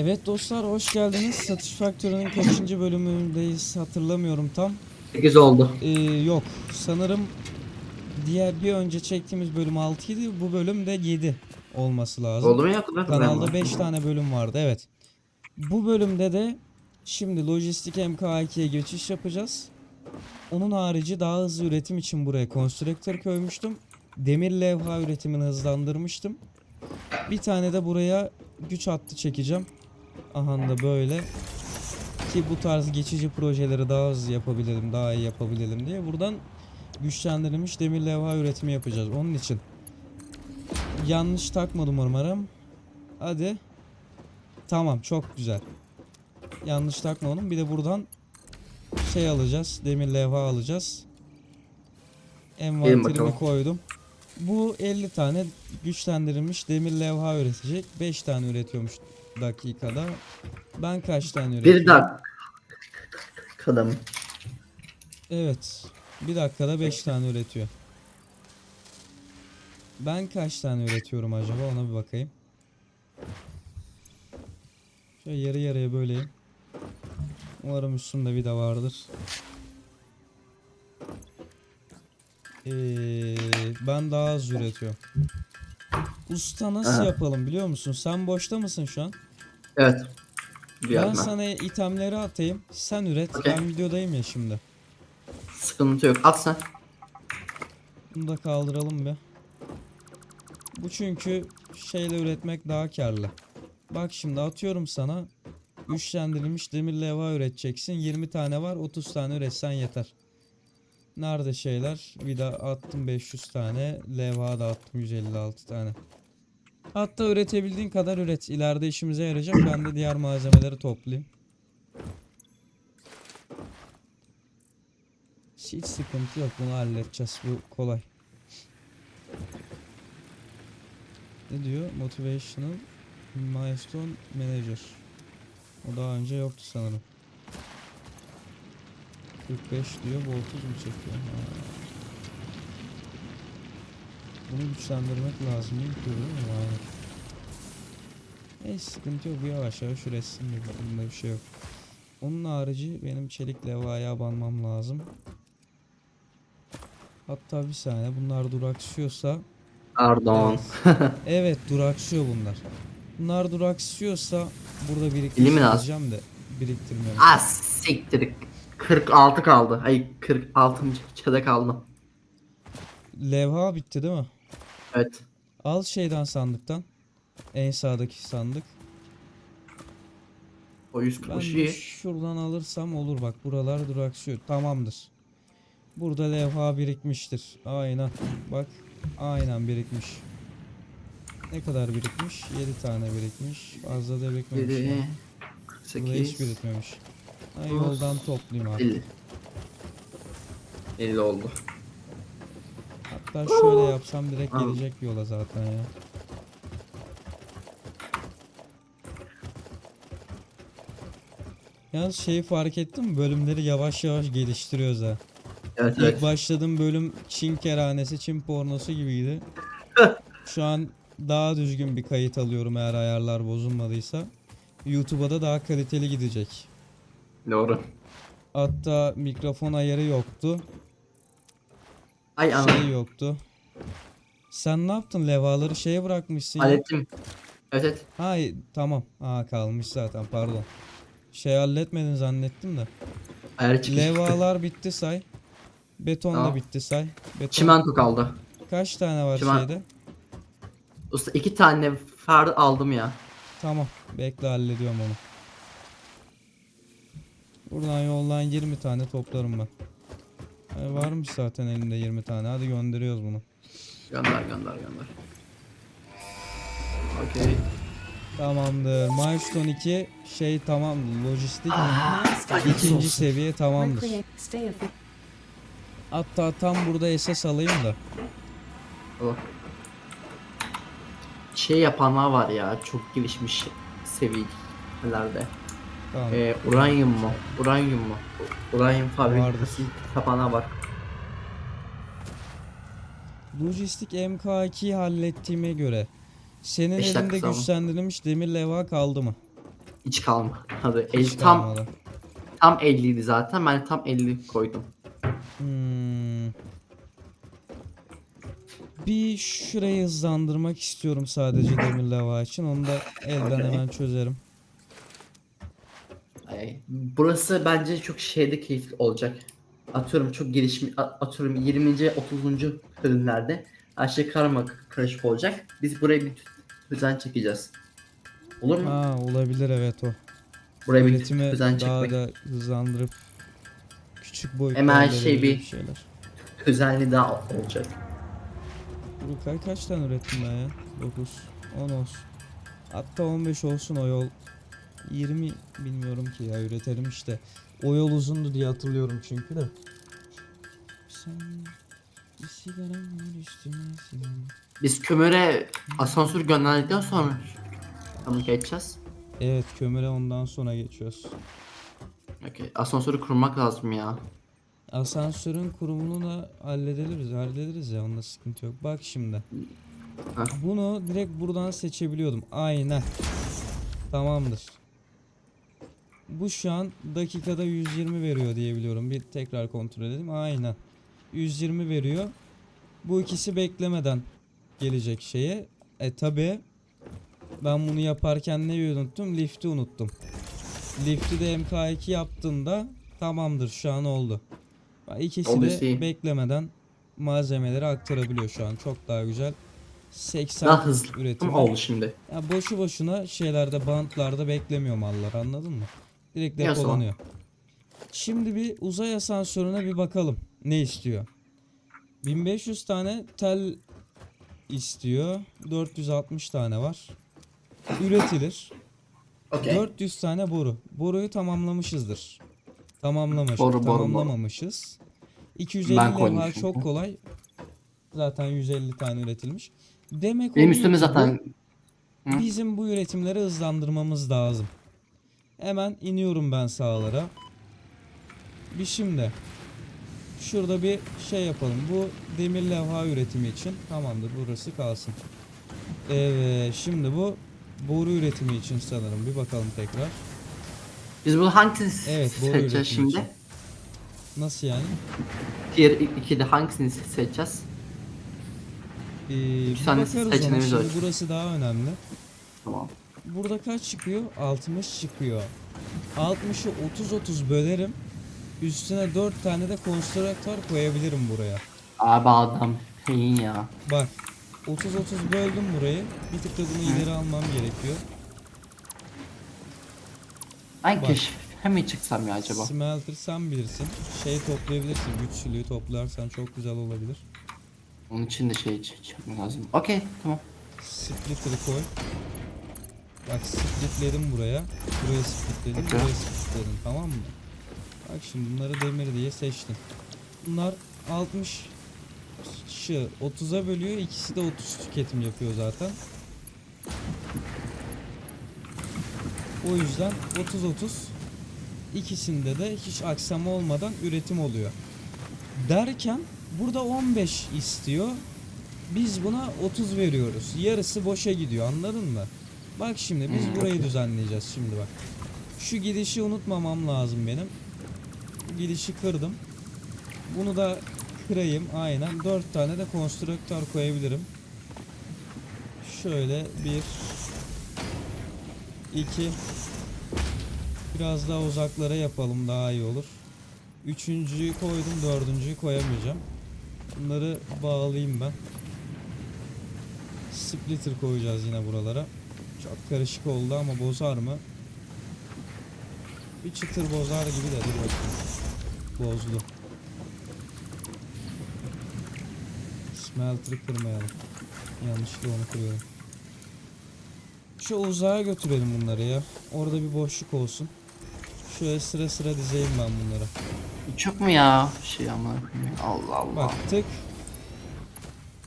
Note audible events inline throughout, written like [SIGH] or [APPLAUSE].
Evet dostlar hoş geldiniz. Satış Faktörü'nün kaçıncı bölümündeyiz hatırlamıyorum tam. 8 oldu. Ee, yok sanırım diğer bir önce çektiğimiz bölüm 6 idi. Bu bölüm de 7 olması lazım. Oldu mu ya? Kanalda 5 tane bölüm vardı evet. Bu bölümde de şimdi lojistik MK2'ye geçiş yapacağız. Onun harici daha hızlı üretim için buraya konstrüktör koymuştum. Demir levha üretimini hızlandırmıştım. Bir tane de buraya güç hattı çekeceğim. Aha da böyle. Ki bu tarz geçici projeleri daha hızlı yapabilelim, daha iyi yapabilelim diye buradan güçlendirilmiş demir levha üretimi yapacağız. Onun için yanlış takmadım umarım. Hadi. Tamam çok güzel. Yanlış takmadım. Bir de buradan şey alacağız. Demir levha alacağız. Envanterime koydum. Bu 50 tane güçlendirilmiş demir levha üretecek. 5 tane üretiyormuş dakikada. Ben kaç tane üretiyorum? Bir dakika. Kadın. Evet. Bir dakikada 5 tane üretiyor. Ben kaç tane üretiyorum acaba ona bir bakayım. Şöyle yarı yarıya böleyim. Umarım üstümde bir de vardır. Ee, ben daha az üretiyorum. Usta nasıl Aha. yapalım biliyor musun? Sen boşta mısın şu an? Evet. Bir Ben yapma. sana itemleri atayım. Sen üret. Okey. Ben videodayım ya şimdi. Sıkıntı yok. At sen. Bunu da kaldıralım bir. Bu çünkü şeyle üretmek daha karlı. Bak şimdi atıyorum sana. Güçlendirilmiş demir levha üreteceksin. 20 tane var. 30 tane üretsen yeter. Nerede şeyler? Bir de attım 500 tane. Levha da attım 156 tane. Hatta üretebildiğin kadar üret. İleride işimize yarayacak. Ben de diğer malzemeleri toplayayım. Hiç sıkıntı yok. Bunu halledeceğiz. Bu kolay. Ne diyor? Motivational Milestone Manager. O daha önce yoktu sanırım. 45 diyor. Bu 30 mu çekiyor? Ha. Bunu güçlendirmek lazım. Değil mi? Aynen. Neyse sıkıntı yok. Yavaş yavaş üretsin. Bunda bir şey yok. Onun harici benim çelik levhaya abanmam lazım. Hatta bir saniye bunlar duraksıyorsa Pardon. [LAUGHS] Evet duraksıyor bunlar. Bunlar duraksıyorsa burada az. biriktireceğim de biriktirmiyorum. Ah siktir. 46 kaldı. Ay 46. çede kaldı. Levha bitti değil mi? Evet. Al şeyden sandıktan. En sağdaki sandık. O Ben 140 de iyi. şuradan alırsam olur bak buralar duraksıyor. Tamamdır. Burada levha birikmiştir. Aynen. Bak. Aynen birikmiş. Ne kadar birikmiş? 7 tane birikmiş. Fazla da birikmemiş. 7 ya. Burada hiç 8 birikmemiş. Ha, yoldan toplayayım abi. 50. 50 oldu. Hatta şöyle yapsam direkt gelecek yola zaten ya. Yalnız şeyi fark ettin mi? Bölümleri yavaş yavaş geliştiriyoruz ha. Evet İlk evet. başladığım bölüm Çin kerhanesi, Çin pornosu gibiydi. [LAUGHS] Şu an daha düzgün bir kayıt alıyorum eğer ayarlar bozulmadıysa. YouTube'a da daha kaliteli gidecek. Doğru. Hatta mikrofon ayarı yoktu. Ay anam. Şey yoktu. Sen ne yaptın? Levaları şeye bırakmışsın. Hallettim. Evet evet. Hay tamam. Aa kalmış zaten pardon. Şey halletmedin zannettim de. Çıktı. Levalar bitti say. Beton da Tamam. bitti say. Beton Çimento kaldı. kaç tane var Çimen- şeyde? Usta iki tane far aldım ya. Tamam. Bekle hallediyorum onu. Buradan yoldan 20 tane toplarım ben. E, varmış zaten elinde 20 tane. Hadi gönderiyoruz bunu. Gönder gönder gönder. Okey. Tamamdır. Milestone 2 şey tamam. Lojistik Ah, ikinci seviye tamamdır. Hatta tam burada SS alayım da. O. Şey yapanlar var ya çok gelişmiş seviyelerde. Tamam. Ee, uranyum mu? Uranyum mu? Uranyum fabrikası yapanlar var. Lojistik MK2'yi hallettiğime göre senin Beş elinde dakika güçlendirilmiş demir levha kaldı mı? Hiç kalmadı. El, tam kalmadı. tam 50 idi zaten. Ben tam 50 koydum. Hmm. Bir şurayı hızlandırmak istiyorum sadece demir lava için. Onu da elden hemen çözerim. Burası bence çok şeyde keyifli olacak. Atıyorum çok gelişmiş, a- atıyorum 20. 30. bölümlerde her şey karma karışık olacak. Biz buraya bir düzen çekeceğiz. Olur mu? Ha olabilir evet o. buraya bir düzen daha çekmek. da hızlandırıp küçük boyutlarda Hemen şey bir- şeyler. Düzenli daha olacak. Burkay kaç tane ürettim ben ya? 9, 10 olsun. Hatta 15 olsun o yol. 20 bilmiyorum ki ya üretelim işte. O yol uzundu diye hatırlıyorum çünkü de. Sen bir sigaram var üstüne sigaram. Biz kömüre asansör gönderdikten sonra tamam geçeceğiz. Evet kömüre ondan sonra geçiyoruz. Okey. Asansörü kurmak lazım ya. Asansörün kurumunu da hallederiz, hallederiz ya onda sıkıntı yok. Bak şimdi. Heh. Bunu direkt buradan seçebiliyordum. Aynen. Tamamdır. Bu şu an dakikada 120 veriyor diye biliyorum. Bir tekrar kontrol edelim. Aynen. 120 veriyor. Bu ikisi beklemeden gelecek şeye. E tabi ben bunu yaparken neyi unuttum? Lift'i unuttum. Lift'i de MK2 yaptığımda tamamdır şu an oldu. İkisi de beklemeden malzemeleri aktarabiliyor şu an. Çok daha güzel. 80 Daha hızlı üretimi. oldu şimdi. Ya boşu boşuna şeylerde bantlarda beklemiyor mallar anladın mı? Direkt depolanıyor. Şimdi bir uzay asansörüne bir bakalım. Ne istiyor? 1500 tane tel istiyor. 460 tane var. Üretilir. Okey. 400 tane boru. Boruyu tamamlamışızdır. Tamamlamış, Boru, boru, boru. tamamlamamışız. 250 Ben levha koymuşum. çok kolay. Zaten 150 tane üretilmiş. Demek Benim üstüme zaten Hı? Bizim bu üretimleri hızlandırmamız lazım. Hemen iniyorum ben sahalara. Bir şimdi şurada bir şey yapalım. Bu demir levha üretimi için tamamdır burası kalsın. Evet şimdi bu boru üretimi için sanırım bir bakalım tekrar. biz bunu hangisini Evet, boru seçeceğiz şimdi? için. Nasıl yani? Tier 2'de hangisini seçeceğiz? Ee, bir tane seçeneğimiz var. burası daha önemli. Tamam. Burada kaç çıkıyor? 60 çıkıyor. 60'ı 30-30 bölerim. Üstüne 4 tane de konstruktör koyabilirim buraya. Abi adam peyin ya. Bak 30-30 böldüm burayı. Bir tık da bunu ileri almam gerekiyor. Ben Bak. keşfe mi çıksam ya acaba? Smelter sen bilirsin. Şey toplayabilirsin. Güçlülüğü toplarsan çok güzel olabilir. Onun için de şey ç- çıkmak lazım. Okey tamam. Splitter'ı koy. Bak splitledim buraya. Buraya splitledim. Okey. Buraya splitledim. Tamam mı? Bak şimdi bunları demir diye seçtim. Bunlar 60 şı 30'a bölüyor. İkisi de 30 tüketim yapıyor zaten. O yüzden 30-30 ikisinde de hiç aksama olmadan üretim oluyor. Derken burada 15 istiyor. Biz buna 30 veriyoruz. Yarısı boşa gidiyor anladın mı? Bak şimdi biz Hmm, burayı düzenleyeceğiz şimdi bak. Şu gidişi unutmamam lazım benim. Gidişi kırdım. Bunu da kırayım aynen. 4 tane de konstruktör koyabilirim. Şöyle bir iki biraz daha uzaklara yapalım daha iyi olur. Üçüncüyü koydum dördüncüyü koyamayacağım. Bunları bağlayayım ben. Splitter koyacağız yine buralara. Çok karışık oldu ama bozar mı? Bir çıtır bozar gibi de dur bakayım. Bozdu. Smelter'ı kırmayalım. Yanlışlıkla onu kırıyorum. Şu uzağa götürelim bunları ya. Orada bir boşluk olsun. Şöyle sıra sıra dizeyim ben bunları. Çok mu ya? Şey ama Allah Allah. Bak tık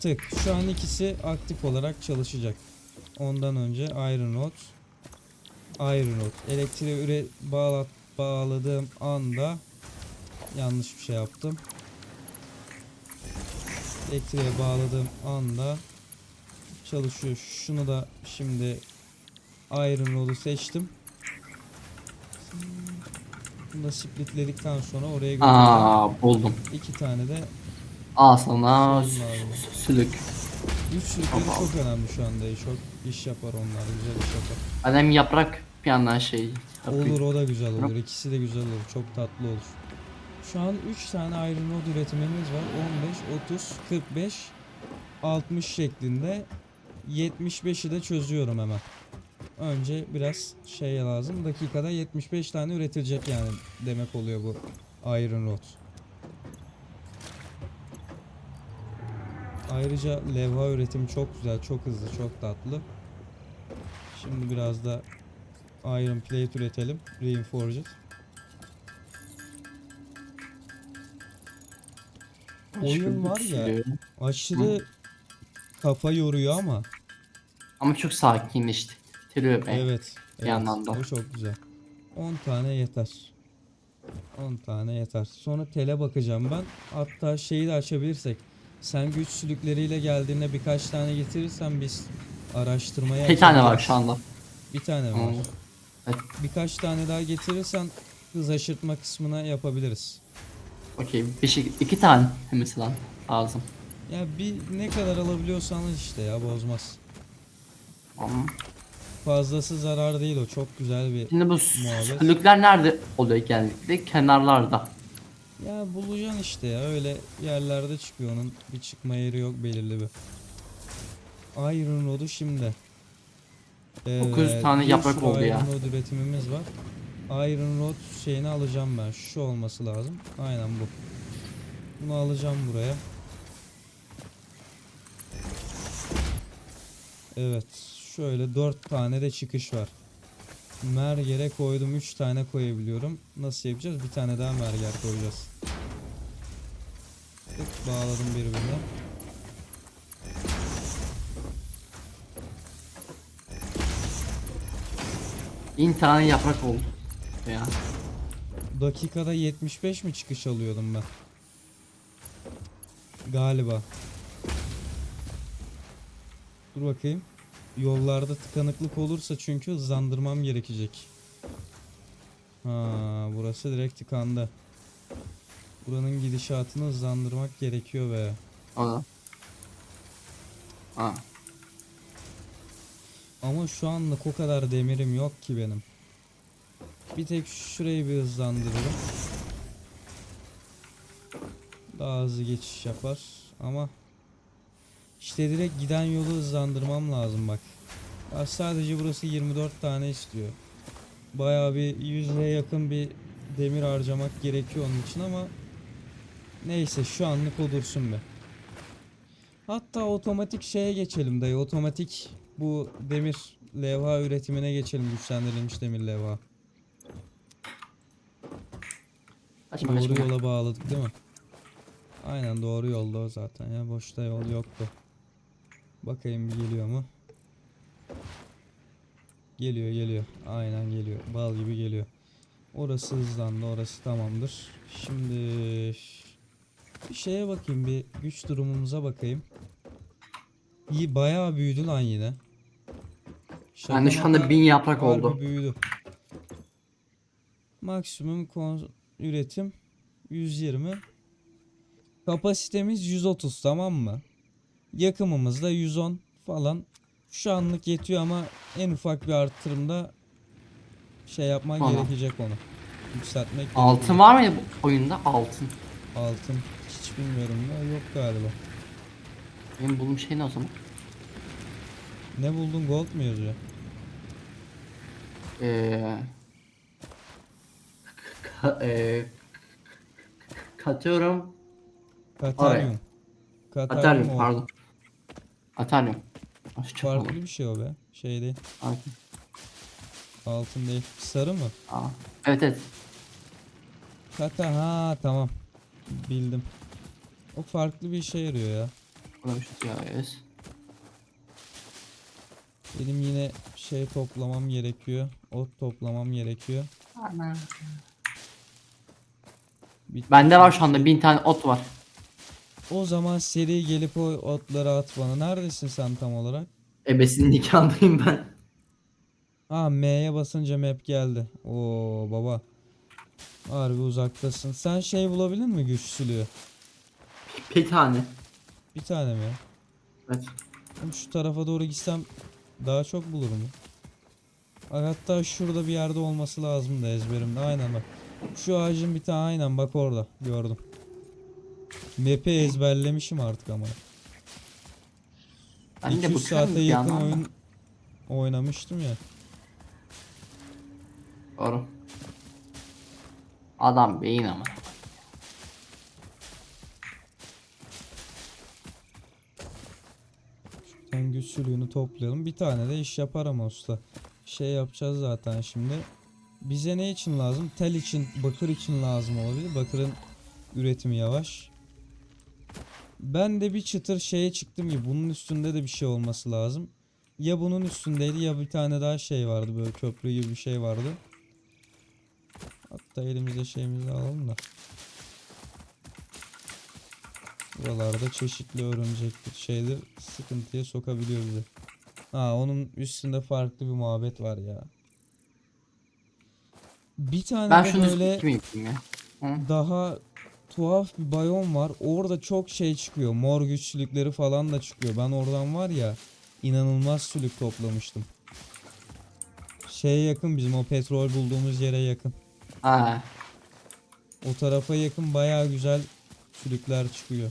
tık. Şu an ikisi aktif olarak çalışacak. Ondan önce Iron Rod Iron Rod elektriği üre bağla bağladığım anda yanlış bir şey yaptım. Elektriğe bağladığım anda çalışıyor. Şunu da şimdi Iron Rod'u seçtim. Bunu da splitledikten sonra oraya götüreceğim. Aa buldum. İki tane de Al sana sülük. Sürükleri Tamam. çok önemli şu anda. Çok iş yapar onlar. Güzel iş yapar. Adam yaprak bir yandan şey. Olur o da güzel olur. İkisi de güzel olur. Çok tatlı olur. Şu an 3 tane Iron Rod üretimimiz var. 15, 30, 45, 60 şeklinde. 75'i de çözüyorum hemen. Önce biraz şey lazım. Dakikada 75 tane üretilecek yani demek oluyor bu Iron Rod. Ayrıca levha üretimi çok güzel, çok hızlı, çok tatlı. Şimdi biraz da Iron plate üretelim. Reinforced. Oyun var ya. Aşırı kafa yoruyor ama. Ama çok sakinleşti. Tiriyor be. Evet. evet yandan da. O çok güzel. 10 tane yeter. 10 tane yeter. Sonra tele bakacağım ben. Hatta şeyi de açabilirsek. Sen güç sülükleriyle geldiğinde birkaç tane getirirsen biz araştırmaya Bir tane var şu anda. Bir tane Hmm. var? Evet. Birkaç tane daha getirirsen hız aşırtma kısmına yapabiliriz. Okey. Bir şey, iki tane mesela lazım. Ya bir ne kadar alabiliyorsanız işte ya bozmaz. Tamam. Fazlası zarar değil o çok güzel bir Şimdi bu Muhabbet. sülükler nerede oluyor genellikle? Kenarlarda. Ya bulacaksın işte ya öyle yerlerde çıkıyor onun bir çıkma yeri yok belirli bir. Iron Rod'u şimdi. Dokuz tane bir yaprak oldu ya. Iron Rod üretimimiz var. Iron Rod şeyini alacağım ben. Şu olması lazım. Aynen bu. Bunu alacağım buraya. Evet. Şöyle 4 tane de çıkış var. Merger'e koydum 3 tane koyabiliyorum. Nasıl yapacağız? Bir tane daha merger koyacağız. Tık, bağladım birbirine. Bin tane yaprak oldu. Ya. Dakikada 75 mi çıkış alıyordum ben? Galiba. Dur bakayım. Yollarda tıkanıklık olursa çünkü hızlandırmam gerekecek. Ha, burası direkt tıkandı. Buranın gidişatını hızlandırmak gerekiyor be. Da. Ha. Ama şu anlık o kadar demirim yok ki benim. Bir tek şurayı bir hızlandırırım. Daha hızlı geçiş yapar ama işte direkt giden yolu hızlandırmam lazım bak. Ya sadece burası 24 tane istiyor. Bayağı bir 100'e yakın bir demir harcamak gerekiyor onun için ama neyse şu anlık o dursun be. Hatta otomatik şeye geçelim dayı. Otomatik bu demir levha üretimine geçelim. Güçlendirilmiş demir levha. Açma Doğru açma. yola bağladık değil mi? Aynen doğru yolda o zaten ya. Boşta yol yoktu. Bakayım bir geliyor mu? Geliyor geliyor. Aynen geliyor. Bal gibi geliyor. Orası hızlandı. Orası tamamdır. Şimdi bir şeye bakayım. Bir güç durumumuza bakayım. İyi bayağı büyüdü lan yine. Şaka Bende şu anda bin yaprak oldu. büyüdü. Maksimum üretim 120. Kapasitemiz 130 tamam mı? Yakımımız da 110 falan. Şu anlık yetiyor ama en ufak bir artırımda şey yapman Tamam. gerekecek onu. Yükseltmek Altın gerekecek. var mı ya bu oyunda? Altın. Altın hiç bilmiyorum ya yok galiba. Benim bulduğum şey ne o zaman? Ne buldun gold mu yazıyor? Eee... Ka- eee... Katıyorum. Kataryum. Kataryum pardon. Çok Farklı bir şey o be. Şey değil. Altın. Altın değil. Sarı mı? Aa. Evet evet. Kata ha tamam. Bildim. O farklı bir işe yarıyor ya. Bir şey diyoruz. Benim yine şey toplamam gerekiyor. Ot toplamam gerekiyor. Bitti Bende var şu anda bin tane ot var. O zaman seri gelip o otları at bana. Neredesin sen tam olarak? Ebesinin nikahındayım ben. Ha M'ye basınca map geldi. Oo baba. Harbi uzaktasın. Sen şey bulabilir mi güçsülüğü? Bir tane. Bir tane mi? Evet. Oğlum Şu tarafa doğru gitsem daha çok bulurum. Bak hatta şurada bir yerde olması lazım da ezberimde. Aynen bak. Şu ağacın bir tane aynen bak orada. Gördüm. Map'i ezberlemişim artık ama. Ben de 200 bakıyorum saate yakın oyun oynamıştım ya. Doğru. Adam beyin ama. Sen güçlülüğünü toplayalım. Bir tane de iş yapar ama usta. Şey yapacağız zaten şimdi. Bize ne için lazım? Tel için, bakır için lazım olabilir. Bakırın üretimi yavaş. Ben de bir çıtır şeye çıktım ki bunun üstünde de bir şey olması lazım. Ya bunun üstündeydi ya bir tane daha şey vardı böyle köprü gibi bir şey vardı. Hatta elimize şeyimizi alalım da. Buralarda çeşitli örümcektir şeyler sıkıntıya sokabiliyor bizi. Ha onun üstünde farklı bir muhabbet var ya. Bir tane Ben şunu böyle ya? Daha tuhaf bir bayom var. Orada çok şey çıkıyor. Mor güçlülükleri falan da çıkıyor. Ben oradan var ya inanılmaz sülük toplamıştım. Şeye yakın bizim o petrol bulduğumuz yere yakın. Ha. O tarafa yakın bayağı güzel sülükler çıkıyor.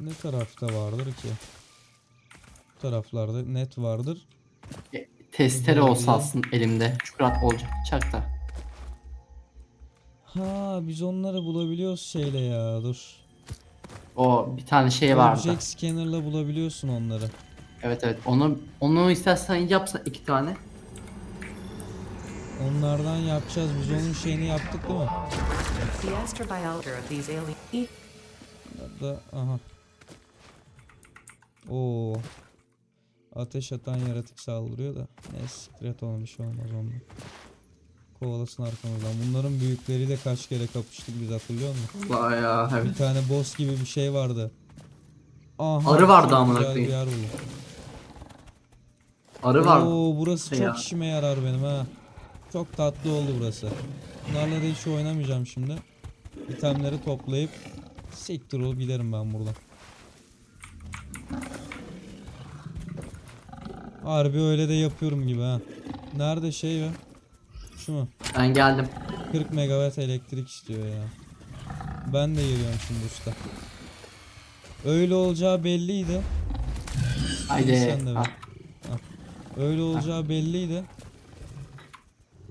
Ne tarafta vardır ki? Bu taraflarda net vardır. Testere olsa aslında elimde. Çukurat olacak. Çak da. Ha biz onları bulabiliyoruz şeyle ya dur. O bir tane şey vardı. Object Scanner'la bulabiliyorsun onları. Evet evet. Onu onu istersen yapsan iki tane. Onlardan yapacağız. Biz onun şeyini yaptık değil mi? The astrobiology of these alien Da aha. Oo. Ateş atan yaratık saldırıyor da. Ne sikret bir şey olmaz ondan. Kovalasın arkamızdan. Bunların büyükleriyle kaç kere kapıştık biz hatırlıyor musun? Bayağı Bir evet. tane boss gibi bir şey vardı. Aha, Arı vardı amına bir koyayım. Arı var. Oo burası Şey çok ya. işime yarar benim ha. Çok tatlı oldu burası. Bunlarla da hiç oynamayacağım şimdi. İtemleri toplayıp siktir olup giderim ben buradan. Harbi öyle de yapıyorum gibi ha. Nerede şey be? Şu mu? Ben geldim. 40 megawatt elektrik istiyor ya. Ben de geliyorum şimdi usta. Öyle olacağı belliydi. Haydi. sen de ver. Öyle olacağı belliydi.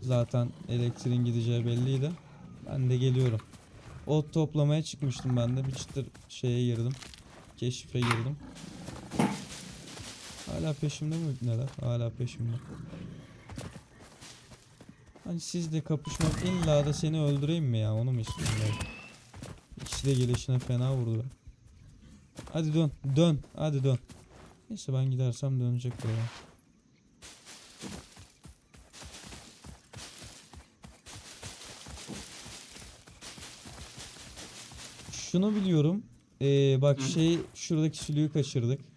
Zaten elektriğin gideceği belliydi. Ben de geliyorum. Ot toplamaya çıkmıştım ben de. Bir çıtır şeye girdim. Keşife girdim. Hala peşimde mi neler? Hala peşimde. Hani sizle kapışmak illa da seni öldüreyim mi ya? Onu mu istiyorsun? İkisi de gelişine fena vurdu. Hadi dön. Dön. Hadi dön. Neyse ben gidersem dönecek buraya. Şunu biliyorum. Ee, bak şey şuradaki sülüğü kaçırdık.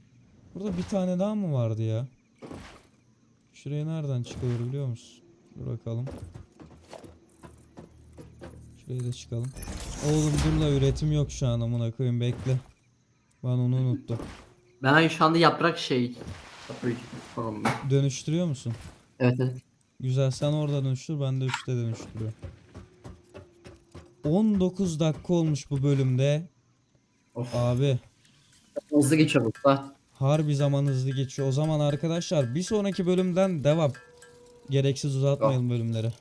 Burada bir tane daha mı vardı ya? Şuraya nereden çıkılır biliyor musun? Dur bakalım. Şuraya da çıkalım. Oğlum dur la üretim yok şu an amına koyayım bekle. Ben onu unuttum. Ben şu anda yaprak şey. Dönüştürüyor musun? Evet evet. Güzel sen orada dönüştür ben de üstte dönüştürüyorum. 19 dakika olmuş bu bölümde. Of. Abi Hızlı geçiyor da. Harbi zaman hızlı geçiyor. O zaman arkadaşlar bir sonraki bölümden devam. Gereksiz uzatmayalım bölümleri.